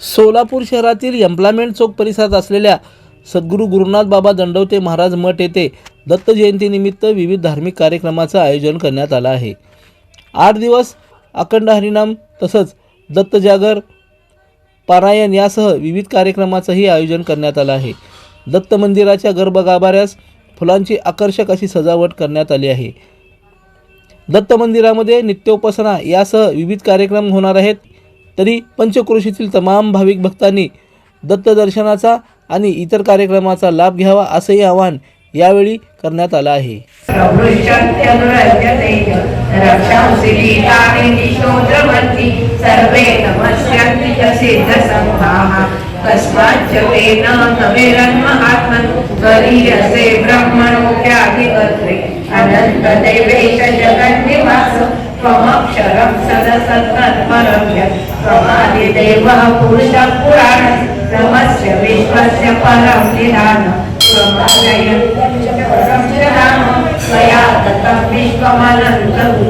सोलापूर शहरातील एम्प्लॉयमेंट चौक परिसरात असलेल्या सद्गुरू गुरुनाथ बाबा दंडवते महाराज मठ येथे दत्त जयंतीनिमित्त विविध धार्मिक कार्यक्रमाचं आयोजन करण्यात आलं आहे. आठ दिवस अखंड हरिनाम तसंच दत्त जागर पारायण यासह विविध कार्यक्रमाचंही आयोजन करण्यात आलं आहे. दत्त मंदिराच्या गर्भगाभाऱ्यास फुलांची आकर्षक अशी सजावट करण्यात आली आहे. दत्त मंदिरामध्ये नित्योपासना यासह विविध कार्यक्रम होणार आहेत. तरी पंचक्रोशीतील तमाम भाविक भक्तांनी दत्त दर्शनाचा आणि इतर कार्यक्रमाचा लाभ घ्यावा असंही आवाहन यावेळी करण्यात आलं आहे. रक्षांसि सर्वे नमस्यन्ति च कस्माच्च तेन नवेरन्महात्मन् गरीयसे ब्रह्मणोऽप्याधिकर्त्रे अनन्तदेवेश जगन्निवास। त्वमक्षरं सदसत्तत्परं त्वमादिदेवः पुरुषः पुराणः। नमस्य विश्वस्य परं निधानम् त्वया ततं विश्वमनन्तरूपं वायुर्यमोग्निर्वरुणं च चाप प्रजा